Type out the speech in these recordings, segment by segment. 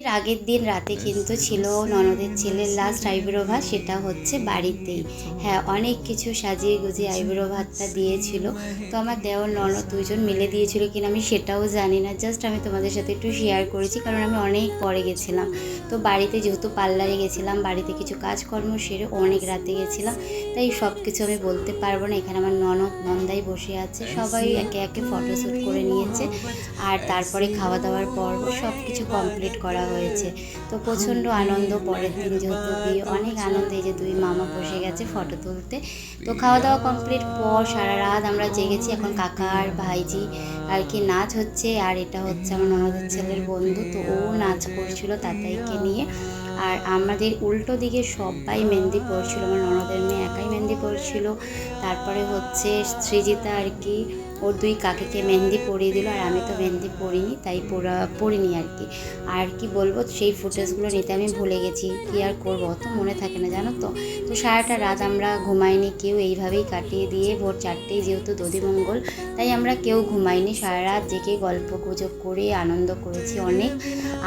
আগের দিন রাতে কিন্তু ছিল ননদের ছেলের লাস্ট আইব্রো ভাত সেটা হচ্ছে বাড়িতেই। হ্যাঁ অনেক কিছু সাজিয়ে গুজিয়ে আইব্রো ভাতটা দিয়েছিল। তো আমার দেওর, ননদ দুজন মিলে দিয়েছিল কিনা আমি সেটাও জানি না। জাস্ট আমি তোমাদের সাথে একটু শেয়ার করেছি, কারণ আমি অনেক পরে গেছিলাম। তো বাড়িতে যেহেতু পার্লারে গেছিলাম, বাড়িতে কিছু কাজকর্ম সেরে অনেক রাতে গেছিলাম। তাই সব কিছু আমি বলতে পারব না, এখানে আমার ননদ নন্দাই বসে আছে। সবাই একে একে ফটোশ্যুট করে নিয়েছে। আর তারপরে খাওয়া দাওয়ার পর্ব সব কিছু কমপ্লিট করা হয়েছে। তো প্রচণ্ড আনন্দ পরের দিন যেহেতু বিয়ে অনেক আনন্দ এই যে দুই মামা বসে গেছে ফটো তুলতে। তো খাওয়া দাওয়া কমপ্লিট পর সারা রাত আমরা জেগেছি এখন কাকা আর ভাইজি আর কি নাচ হচ্ছে। আর এটা হচ্ছে আমার ননদের ছেলের বন্ধু তো ও নাচ করছিল তাতাইকে নিয়ে। আর আমাদের উল্টো দিকে সবাই মেহেন্দি পড়ছিল আমার ননদের মেয়ে একাই মেহেন্দি পড়ছিল তারপরে হচ্ছে সৃজিতা আর কি, ওর দুই কাকিকে মেহেন্দি পরিয়ে দিল আর আমি তো মেহেন্দি পরিনি, তাই পরা, পরিনি আর কি। আর কি বলব, সেই ফুটেজগুলো নিতে আমি ভুলে গেছি, কি আর করব, অত মনে থাকে না, জানো তো? তো সারাটা রাত আমরা ঘুমাইনি, কেউ এইভাবেই কাটিয়ে দিয়ে ভোর চারটেই যেহেতু দধিমঙ্গল তাই আমরা কেউ ঘুমাইনি। সারা রাত জেগে গল্প গুজব করে, আনন্দ করেছি অনেক।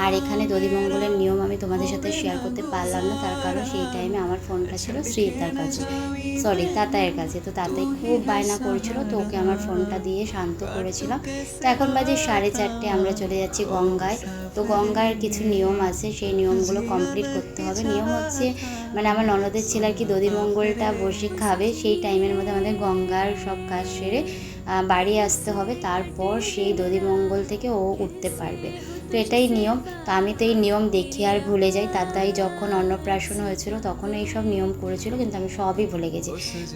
আর এখানে দধিমঙ্গলের নিয়ম আমি তোমাদের সাথে শেয়ার করতে পারলাম না। তার কারণ সেই টাইমে আমার ফোনটা ছিল শ্রীতার কাছে। সরি তাতায়ের কাছে। তো তাতাই খুব বায়না করেছিল, তো ওকে আমার ফোনটা দিয়ে শান্ত করেছিলাম। তো এখন বাজে সাড়ে চারটে, আমরা চলে যাচ্ছি গঙ্গায়। তো গঙ্গার কিছু নিয়ম আছে, সেই নিয়মগুলো কমপ্লিট করতে হবে। নিয়ম হচ্ছে মানে আমার ননদের ছেলে আর কি দধিমঙ্গলটা বসে খাবে, সেই টাইমের মধ্যে আমাদের গঙ্গার সব কাজ সেরে বাড়ি আসতে হবে। তারপর সেই দধিমঙ্গল থেকে ও উঠতে পারবে। তো এটাই নিয়ম। তো আমি তো এই নিয়ম দেখি আর ভুলে যাই। তাতাই যখন অন্নপ্রাশন হয়েছিল তখন এই সব নিয়ম করেছিল, কিন্তু আমি সবই ভুলে গেছি।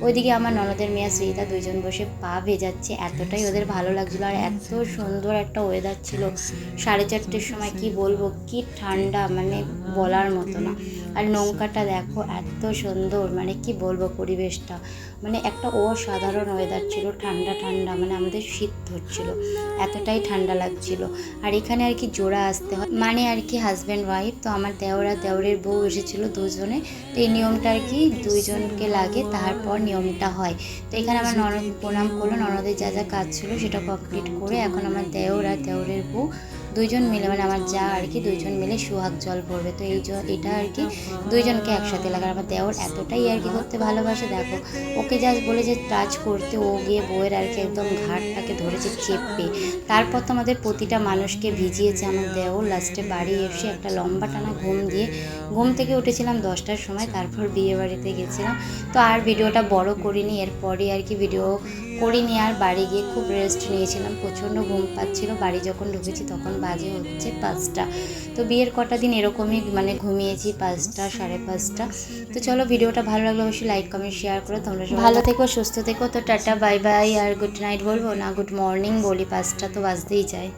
ওইদিকে আমার ননদের মেয়ে শ্রীতা দুইজন বসে পা ভেজাচ্ছে, এতটাই ওদের ভালো লাগছিল আর এত সুন্দর একটা ওয়েদার ছিল। সাড়ে চারটের সময় কি বলব, কি ঠান্ডা মানে বলার মতো না। আর নৌকাটা দেখো, এত সুন্দর মানে কি বলব পরিবেশটা। মানে একটা অসাধারণ ওয়েদার ছিল, ঠান্ডা ঠান্ডা মানে আমাদের শীত ধরছিল, এতটাই ঠান্ডা লাগছিল। আর এখানে আর কি জোড়া আসতে হয় মানে আর কি হাজব্যান্ড ওয়াইফ তো আমার দেওরা দেওরের বউ এসেছিল দুজনে, তো এই নিয়মটা আর কি দুইজনকে লাগে, তারপর নিয়মটা হয়। তো এখানে আমার ননদ প্রণাম করল, ননদের যা যা কাজ ছিল সেটা কমপ্লিট করে এখন আমার দেওরা দেওরের বউ দুইজন মিলে মানে আমার যা আর কি, দুইজন মিলে সুহাগ জল ভরবে তো এই এটা আর কি দুইজনকে একসাথে লাগার। আমার দেওর এতটাই আর কি করতে ভালোবাসে, দেখো। ওকে জাস্ট বলে যে, টাচ করতে। ও গিয়ে বউয়ের আর কি একদম ঘাটটাকে ধরেছে চেপে। তারপর তো আমাদের প্রতিটা মানুষকে ভিজিয়েছে আমার দেওর। লাস্টে বাড়ি এসে একটা লম্বা টানা ঘুম দিয়ে, ঘুম থেকে উঠেছিলাম দশটার সময়, তারপর বিয়ে বাড়িতে গেছিলাম। তো আর ভিডিওটা বড় করিনি এরপরে আর কি ভিডিও করিনি আর বাড়ি গিয়ে খুব রেস্ট নিয়েছিলাম। প্রচণ্ড ঘুম পাচ্ছিল। বাড়ি যখন ঢুকেছি তখন বাজে হচ্ছে পাঁচটা। তো বিয়ের কটা দিন এরকমই মানে ঘুমিয়েছি পাঁচটা সাড়ে পাঁচটা। তো চলো ভিডিওটা ভালো লাগলে অবশ্যই লাইক কমেন্ট শেয়ার করো। তোমরা ভালো থেকো। সুস্থ থেকো। তো টাটা বাই বাই আর গুড নাইট বলব না গুড মর্নিং বলি। পাঁচটা তো বাজতেই যায়।